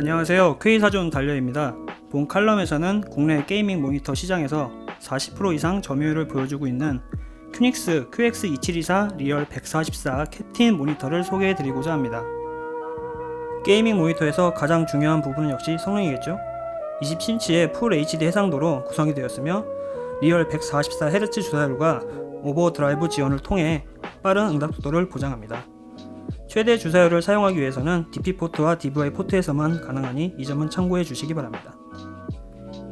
안녕하세요. K사존 달려입니다. 본 칼럼에서는 국내 게이밍 모니터 시장에서 40% 이상 점유율을 보여주고 있는 큐닉스 QX2724 리얼 144 캡틴 모니터를 소개해 드리고자 합니다. 게이밍 모니터에서 가장 중요한 부분은 역시 성능이겠죠? 27인치의 풀 HD 해상도로 구성이 되었으며 리얼 144Hz 주사율과 오버드라이브 지원을 통해 빠른 응답 속도를 보장합니다. 최대 주사율을 사용하기 위해서는 DP 포트와 DVI 포트에서만 가능하니 이 점은 참고해 주시기 바랍니다.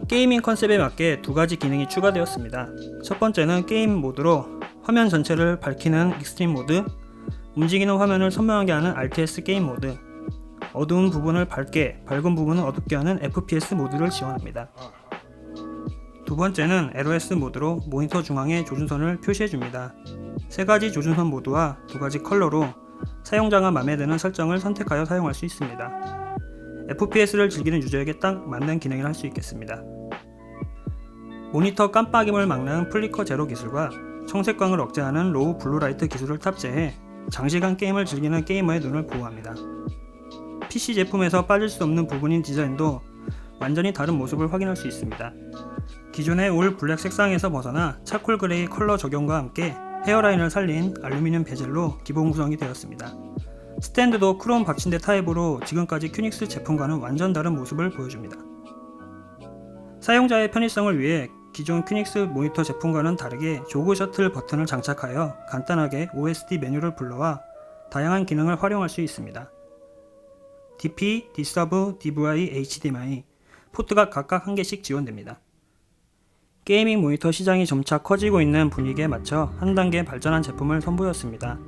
게이밍 컨셉에 맞게 두 가지 기능이 추가되었습니다. 첫 번째는 게임 모드로 화면 전체를 밝히는 익스트림 모드, 움직이는 화면을 선명하게 하는 RTS 게임 모드, 어두운 부분을 밝게, 밝은 부분은 어둡게 하는 FPS 모드를 지원합니다. 두 번째는 LOS 모드로 모니터 중앙에 조준선을 표시해 줍니다. 세 가지 조준선 모드와 두 가지 컬러로 사용자가 마음에 드는 설정을 선택하여 사용할 수 있습니다. FPS를 즐기는 유저에게 딱 맞는 기능을 할 수 있겠습니다. 모니터 깜빡임을 막는 플리커 제로 기술과 청색광을 억제하는 로우 블루라이트 기술을 탑재해 장시간 게임을 즐기는 게이머의 눈을 보호합니다. PC 제품에서 빠질 수 없는 부분인 디자인도 완전히 다른 모습을 확인할 수 있습니다. 기존의 올 블랙 색상에서 벗어나 차콜 그레이 컬러 적용과 함께 헤어라인을 살린 알루미늄 베젤로 기본 구성이 되었습니다. 스탠드도 크롬 받침대 타입으로 지금까지 큐닉스 제품과는 완전 다른 모습을 보여줍니다. 사용자의 편의성을 위해 기존 큐닉스 모니터 제품과는 다르게 조그 셔틀 버튼을 장착하여 간단하게 OSD 메뉴를 불러와 다양한 기능을 활용할 수 있습니다. DP, Dsub, DVI, HDMI 포트가 각각 한 개씩 지원됩니다. 게이밍 모니터 시장이 점차 커지고 있는 분위기에 맞춰 한 단계 발전한 제품을 선보였습니다.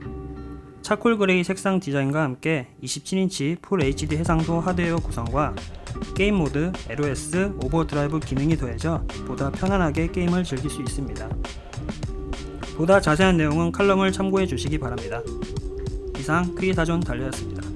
차콜 그레이 색상 디자인과 함께 27인치 풀 HD 해상도 하드웨어 구성과 게임 모드, LOS, 오버드라이브 기능이 더해져 보다 편안하게 게임을 즐길 수 있습니다. 보다 자세한 내용은 칼럼을 참고해 주시기 바랍니다. 이상 크리사존 달려였습니다.